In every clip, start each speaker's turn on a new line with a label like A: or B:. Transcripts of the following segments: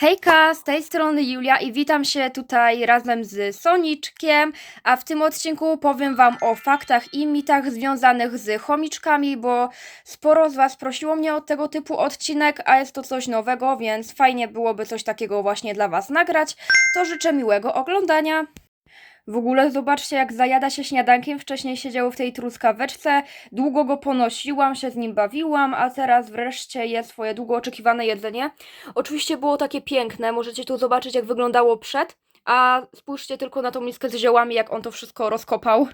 A: Hejka, z tej strony Julia i witam się tutaj razem z Soniczkiem, a w tym odcinku powiem Wam o faktach i mitach związanych z chomiczkami, bo sporo z Was prosiło mnie o tego typu odcinek, a jest to coś nowego, więc fajnie byłoby coś takiego właśnie dla Was nagrać. To życzę miłego oglądania. W ogóle zobaczcie, jak zajada się śniadankiem. Wcześniej siedział w tej truskaweczce, długo go ponosiłam, się z nim bawiłam, a teraz wreszcie je swoje długo oczekiwane jedzenie. Oczywiście było takie piękne, możecie tu zobaczyć, jak wyglądało przed, a spójrzcie tylko na tą miskę z ziołami, jak on to wszystko rozkopał.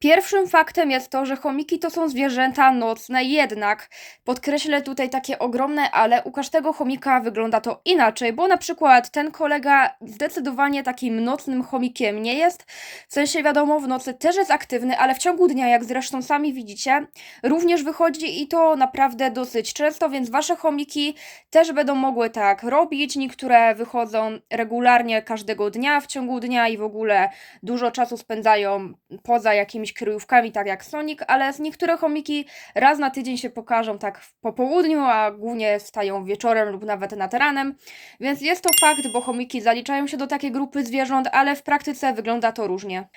A: Pierwszym faktem jest to, że chomiki to są zwierzęta nocne, jednak podkreślę tutaj takie ogromne, ale u każdego chomika wygląda to inaczej, bo na przykład ten kolega zdecydowanie takim nocnym chomikiem nie jest. W sensie wiadomo, w nocy też jest aktywny, ale w ciągu dnia, jak zresztą sami widzicie, również wychodzi i to naprawdę dosyć często, więc wasze chomiki też będą mogły tak robić. Niektóre wychodzą regularnie każdego dnia w ciągu dnia i w ogóle dużo czasu spędzają poza jakimiś kryjówkami, tak jak Sonic, ale niektóre chomiki raz na tydzień się pokażą tak po południu, a głównie wstają wieczorem lub nawet nad ranem. Więc jest to fakt, bo chomiki zaliczają się do takiej grupy zwierząt, ale w praktyce wygląda to różnie.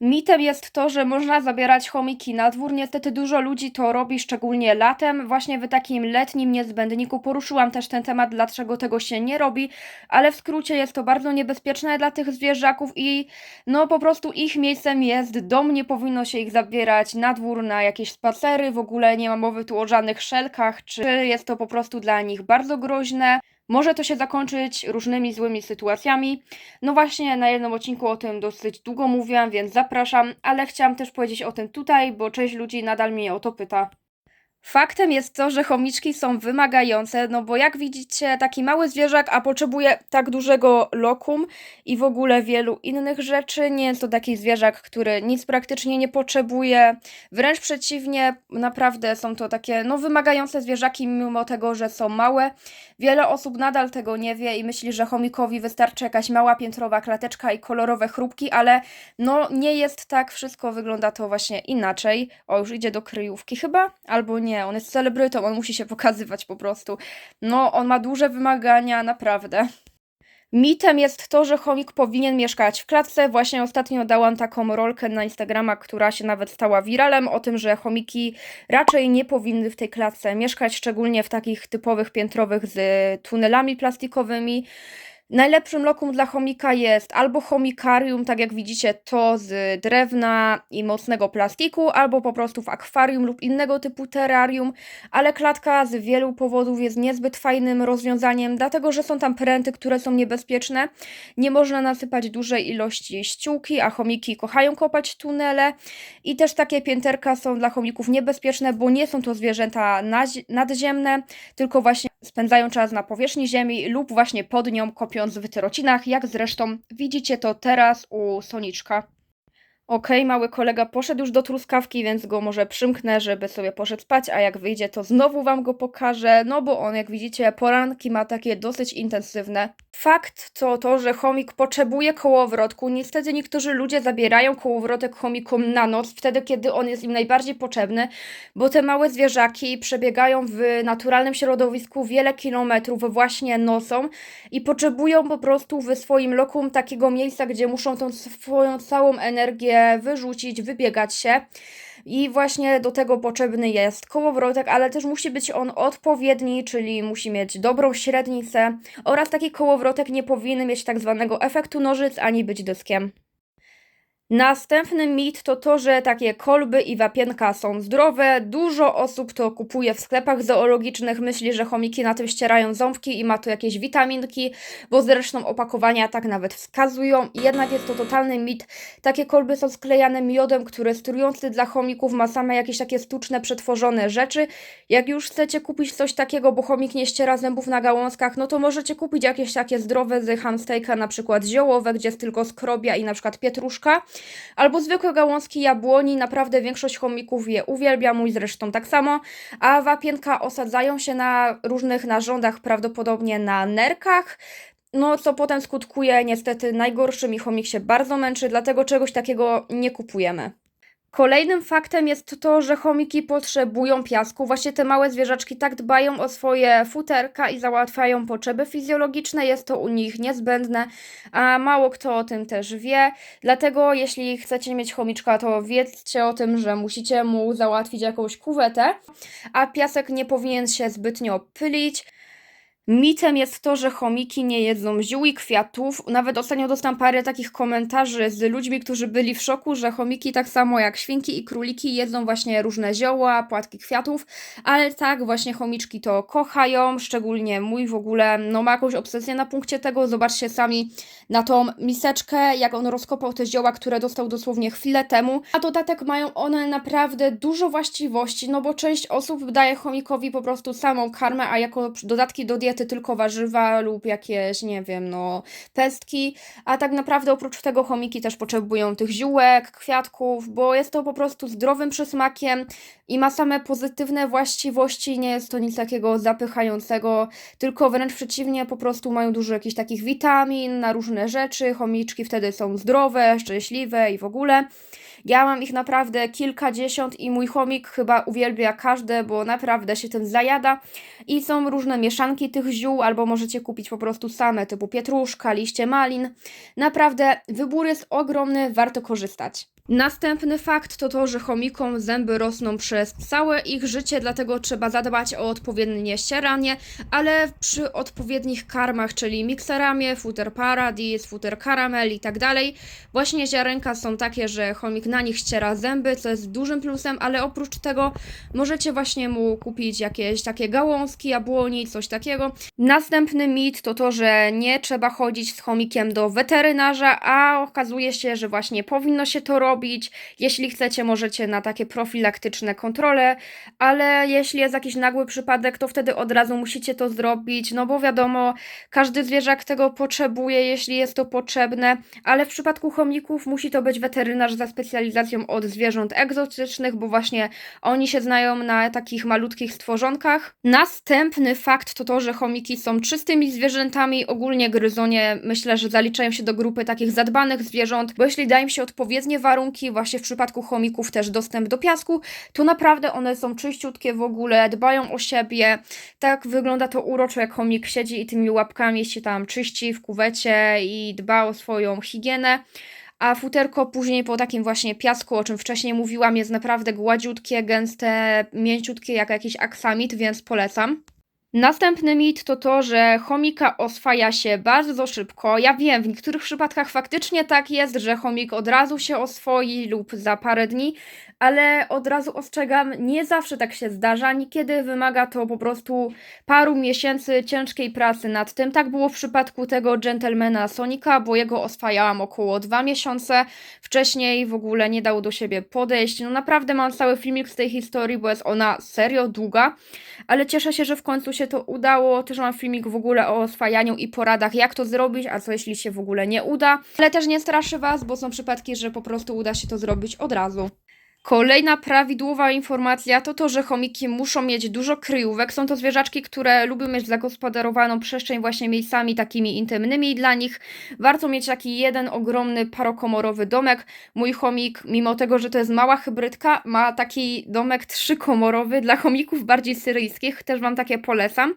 A: Mitem jest to, że można zabierać chomiki na dwór. Niestety dużo ludzi to robi, szczególnie latem. Właśnie w takim letnim niezbędniku poruszyłam też ten temat, dlaczego tego się nie robi, ale w skrócie jest to bardzo niebezpieczne dla tych zwierzaków i no po prostu ich miejscem jest dom, nie powinno się ich zabierać na dwór, na jakieś spacery, w ogóle nie ma mowy tu o żadnych szelkach, czy jest to po prostu dla nich bardzo groźne. Może to się zakończyć różnymi złymi sytuacjami. No właśnie, na jednym odcinku o tym dosyć długo mówiłam, więc zapraszam, ale chciałam też powiedzieć o tym tutaj, bo część ludzi nadal mnie o to pyta. Faktem jest to, że chomiczki są wymagające, no bo jak widzicie, taki mały zwierzak, a potrzebuje tak dużego lokum i w ogóle wielu innych rzeczy. Nie jest to taki zwierzak, który nic praktycznie nie potrzebuje. Wręcz przeciwnie, naprawdę są to takie no, wymagające zwierzaki, mimo tego, że są małe. Wiele osób nadal tego nie wie i myśli, że chomikowi wystarczy jakaś mała piętrowa klateczka i kolorowe chrupki, ale no nie jest tak, wszystko wygląda to właśnie inaczej. O, już idzie do kryjówki chyba? Albo nie, on jest celebrytą, on musi się pokazywać po prostu. No, on ma duże wymagania, naprawdę. Mitem jest to, że chomik powinien mieszkać w klatce. Właśnie ostatnio dałam taką rolkę na Instagrama, która się nawet stała wiralem, o tym, że chomiki raczej nie powinny w tej klatce mieszkać, szczególnie w takich typowych piętrowych z tunelami plastikowymi. Najlepszym lokum dla chomika jest albo chomikarium, tak jak widzicie, to z drewna i mocnego plastiku, albo po prostu w akwarium lub innego typu terrarium, ale klatka z wielu powodów jest niezbyt fajnym rozwiązaniem, dlatego że są tam pręty, które są niebezpieczne. Nie można nasypać dużej ilości ściółki, a chomiki kochają kopać tunele. I też takie pięterka są dla chomików niebezpieczne, bo nie są to zwierzęta nadziemne, tylko właśnie spędzają czas na powierzchni ziemi lub właśnie pod nią kopiąc w tyrocinach, jak zresztą widzicie to teraz u Soniczka. Okej, mały kolega poszedł już do truskawki, więc go może przymknę, żeby sobie poszedł spać, a jak wyjdzie, to znowu wam go pokażę, no bo on, jak widzicie, poranki ma takie dosyć intensywne. Fakt to to, że chomik potrzebuje kołowrotku. Niestety niektórzy ludzie zabierają kołowrotek chomikom na noc, wtedy kiedy on jest im najbardziej potrzebny, bo te małe zwierzaki przebiegają w naturalnym środowisku wiele kilometrów właśnie nocą i potrzebują po prostu w swoim lokum takiego miejsca, gdzie muszą tą swoją całą energię wyrzucić, wybiegać się. I właśnie do tego potrzebny jest kołowrotek, ale też musi być on odpowiedni, czyli musi mieć dobrą średnicę oraz taki kołowrotek nie powinien mieć tak zwanego efektu nożyc ani być dyskiem. Następny mit to to, że takie kolby i wapienka są zdrowe. Dużo osób to kupuje w sklepach zoologicznych, myśli, że chomiki na tym ścierają ząbki i ma to jakieś witaminki, bo zresztą opakowania tak nawet wskazują. Jednak jest to totalny mit. Takie kolby są sklejane miodem, który jest trujący dla chomików, ma same jakieś takie sztuczne, przetworzone rzeczy. Jak już chcecie kupić coś takiego, bo chomik nie ściera zębów na gałązkach, no to możecie kupić jakieś takie zdrowe z hamstejka, na przykład ziołowe, gdzie jest tylko skrobia i na przykład pietruszka. Albo zwykłe gałązki jabłoni, naprawdę większość chomików je uwielbia, mój zresztą tak samo, a wapienka osadzają się na różnych narządach, prawdopodobnie na nerkach, no co potem skutkuje niestety najgorszym i chomik się bardzo męczy, dlatego czegoś takiego nie kupujemy. Kolejnym faktem jest to, że chomiki potrzebują piasku. Właśnie te małe zwierzaczki tak dbają o swoje futerka i załatwiają potrzeby fizjologiczne. Jest to u nich niezbędne, a mało kto o tym też wie. Dlatego, jeśli chcecie mieć chomiczka, to wiedzcie o tym, że musicie mu załatwić jakąś kuwetę, a piasek nie powinien się zbytnio pylić. Mitem jest to, że chomiki nie jedzą ziół i kwiatów. Nawet ostatnio dostałam parę takich komentarzy z ludźmi, którzy byli w szoku, że chomiki tak samo jak świnki i króliki jedzą właśnie różne zioła, płatki kwiatów, ale tak, właśnie chomiczki to kochają, szczególnie mój w ogóle, no ma jakąś obsesję na punkcie tego. Zobaczcie sami na tą miseczkę, jak on rozkopał te zioła, które dostał dosłownie chwilę temu. A dodatek mają one naprawdę dużo właściwości, no bo część osób daje chomikowi po prostu samą karmę, a jako dodatki do diety tylko warzywa lub jakieś, nie wiem, no, pestki, a tak naprawdę oprócz tego chomiki też potrzebują tych ziółek, kwiatków, bo jest to po prostu zdrowym przysmakiem i ma same pozytywne właściwości, nie jest to nic takiego zapychającego, tylko wręcz przeciwnie, po prostu mają dużo jakichś takich witamin na różne rzeczy, chomiczki wtedy są zdrowe, szczęśliwe i w ogóle. Ja mam ich naprawdę kilkadziesiąt i mój chomik chyba uwielbia każde, bo naprawdę się tym zajada. I są różne mieszanki tych ziół, albo możecie kupić po prostu same, typu pietruszka, liście malin. Naprawdę wybór jest ogromny, warto korzystać. Następny fakt to to, że chomikom zęby rosną przez całe ich życie, dlatego trzeba zadbać o odpowiednie ścieranie, ale przy odpowiednich karmach, czyli mikseramie, futer paradis, futer karamel i tak dalej, właśnie ziarenka są takie, że chomik na nich ściera zęby, co jest dużym plusem, ale oprócz tego możecie właśnie mu kupić jakieś takie gałązki, jabłoni, coś takiego. Następny mit to to, że nie trzeba chodzić z chomikiem do weterynarza, a okazuje się, że właśnie powinno się to robić. Jeśli chcecie, możecie na takie profilaktyczne kontrole, ale jeśli jest jakiś nagły przypadek, to wtedy od razu musicie to zrobić, no bo wiadomo, każdy zwierzak tego potrzebuje, jeśli jest to potrzebne, ale w przypadku chomików musi to być weterynarz za specjalizacją od zwierząt egzotycznych, bo właśnie oni się znają na takich malutkich stworzonkach. Następny fakt to to, że chomiki są czystymi zwierzętami, ogólnie gryzonie myślę, że zaliczają się do grupy takich zadbanych zwierząt, bo jeśli da im się odpowiednie warunki, właśnie w przypadku chomików też dostęp do piasku, to naprawdę one są czyściutkie w ogóle, dbają o siebie. Tak wygląda to uroczo, jak chomik siedzi i tymi łapkami się tam czyści w kuwecie i dba o swoją higienę. A futerko później po takim właśnie piasku, o czym wcześniej mówiłam, jest naprawdę gładziutkie, gęste, mięciutkie jak jakiś aksamit, więc polecam. Następny mit to to, że chomika oswaja się bardzo szybko. Ja wiem, w niektórych przypadkach faktycznie tak jest, że chomik od razu się oswoi lub za parę dni, ale od razu ostrzegam, nie zawsze tak się zdarza. Niekiedy wymaga to po prostu paru miesięcy ciężkiej pracy nad tym. Tak było w przypadku tego gentlemana Sonika, bo jego oswajałam około dwa miesiące. Wcześniej w ogóle nie dał do siebie podejść. No naprawdę mam cały filmik z tej historii, bo jest ona serio długa, ale cieszę się, że w końcu się to udało. Też mam filmik w ogóle o oswajaniu i poradach, jak to zrobić, a co jeśli się w ogóle nie uda. Ale też nie straszy Was, bo są przypadki, że po prostu uda się to zrobić od razu. Kolejna prawidłowa informacja to to, że chomiki muszą mieć dużo kryjówek. Są to zwierzaczki, które lubią mieć zagospodarowaną przestrzeń właśnie miejscami takimi intymnymi dla nich. Warto mieć taki jeden ogromny parokomorowy domek. Mój chomik, mimo tego, że to jest mała hybrydka, ma taki domek trzykomorowy dla chomików bardziej syryjskich. Też Wam takie polecam.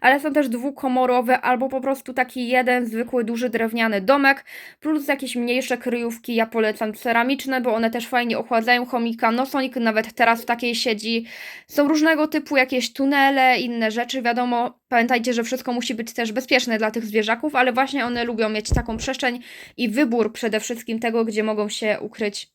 A: Ale są też dwukomorowe albo po prostu taki jeden zwykły, duży drewniany domek. Plus jakieś mniejsze kryjówki. Ja polecam ceramiczne, bo one też fajnie ochładzają chomika. No Sonic nawet teraz w takiej siedzi. Są różnego typu jakieś tunele, inne rzeczy. Wiadomo, pamiętajcie, że wszystko musi być też bezpieczne dla tych zwierzaków, ale właśnie one lubią mieć taką przestrzeń i wybór przede wszystkim tego, gdzie mogą się ukryć.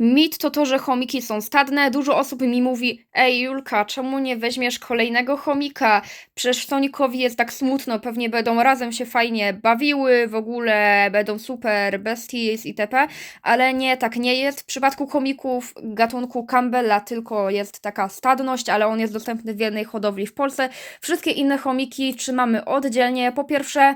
A: Mit to to, że chomiki są stadne. Dużo osób mi mówi: Ej, Julka, czemu nie weźmiesz kolejnego chomika? Przecież Sonikowi jest tak smutno, pewnie będą razem się fajnie bawiły, w ogóle będą super besties itp. Ale nie, tak nie jest. W przypadku chomików gatunku Campbella tylko jest taka stadność, ale on jest dostępny w jednej hodowli w Polsce. Wszystkie inne chomiki trzymamy oddzielnie. Po pierwsze,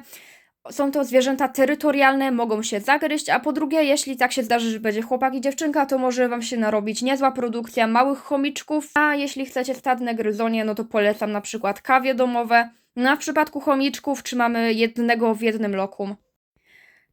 A: są to zwierzęta terytorialne, mogą się zagryźć, a po drugie, jeśli tak się zdarzy, że będzie chłopak i dziewczynka, to może Wam się narobić niezła produkcja małych chomiczków, a jeśli chcecie stadne gryzonie, no to polecam na przykład kawie domowe. No a w przypadku chomiczków trzymamy jednego w jednym lokum.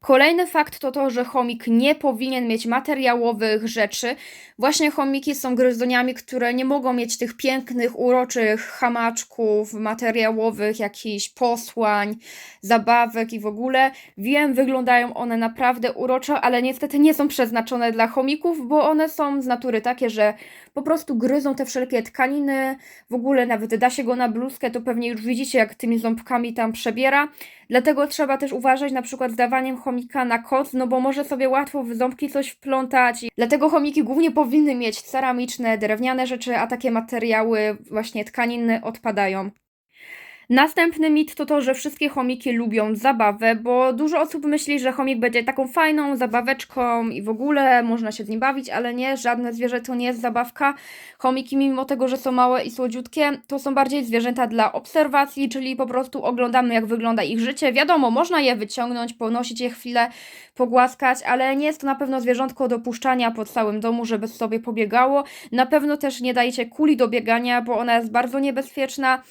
A: Kolejny fakt to to, że chomik nie powinien mieć materiałowych rzeczy. Właśnie chomiki są gryzoniami, które nie mogą mieć tych pięknych, uroczych hamaczków materiałowych, jakichś posłań, zabawek i w ogóle. Wiem, wyglądają one naprawdę uroczo, ale niestety nie są przeznaczone dla chomików, bo one są z natury takie, że po prostu gryzą te wszelkie tkaniny. W ogóle nawet da się go na bluzkę, to pewnie już widzicie, jak tymi ząbkami tam przebiera. Dlatego trzeba też uważać na przykład z dawaniem chomika na koc, no bo może sobie łatwo w ząbki coś wplątać. Dlatego chomiki głównie powinny mieć ceramiczne, drewniane rzeczy, a takie materiały właśnie tkaniny odpadają. Następny mit to to, że wszystkie chomiki lubią zabawę, bo dużo osób myśli, że chomik będzie taką fajną zabaweczką i w ogóle można się z nim bawić, ale nie, żadne zwierzę to nie jest zabawka. Chomiki, mimo tego, że są małe i słodziutkie, to są bardziej zwierzęta dla obserwacji, czyli po prostu oglądamy, jak wygląda ich życie. Wiadomo, można je wyciągnąć, ponosić je chwilę, pogłaskać, ale nie jest to na pewno zwierzątko do puszczania po całym domu, żeby sobie pobiegało. Na pewno też nie dajcie kuli do biegania, bo ona jest bardzo niebezpieczna.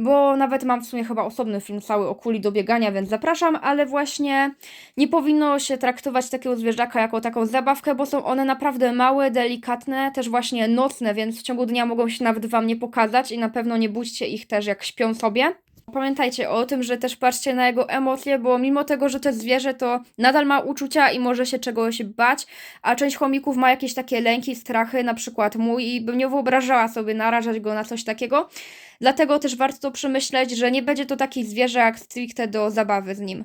A: Bo nawet mam w sumie chyba osobny film cały o kuli do biegania, więc zapraszam, ale właśnie nie powinno się traktować takiego zwierzaka jako taką zabawkę, bo są one naprawdę małe, delikatne, też właśnie nocne, więc w ciągu dnia mogą się nawet Wam nie pokazać i na pewno nie budźcie ich też jak śpią sobie. Pamiętajcie o tym, że też patrzcie na jego emocje, bo mimo tego, że to jest zwierzę, to nadal ma uczucia i może się czegoś bać, a część chomików ma jakieś takie lęki, strachy, na przykład mój i bym nie wyobrażała sobie narażać go na coś takiego. Dlatego też warto to przemyśleć, że nie będzie to taki zwierzę jak stricte do zabawy z nim.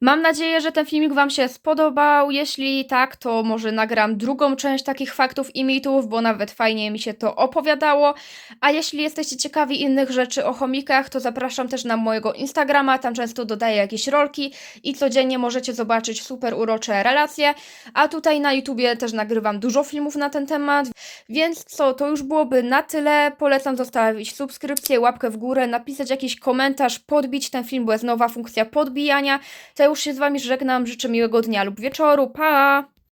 A: Mam nadzieję, że ten filmik Wam się spodobał. Jeśli tak, to może nagram drugą część takich faktów i mitów, bo nawet fajnie mi się to opowiadało. A jeśli jesteście ciekawi innych rzeczy o chomikach, to zapraszam też na mojego Instagrama. Tam często dodaję jakieś rolki i codziennie możecie zobaczyć super urocze relacje. A tutaj na YouTubie też nagrywam dużo filmów na ten temat. Więc co, to już byłoby na tyle. Polecam zostawić subskrypcję, łapkę w górę, napisać jakiś komentarz, podbić ten film, bo jest nowa funkcja podbijania. Ja już się z Wami żegnam. Życzę miłego dnia lub wieczoru. Pa!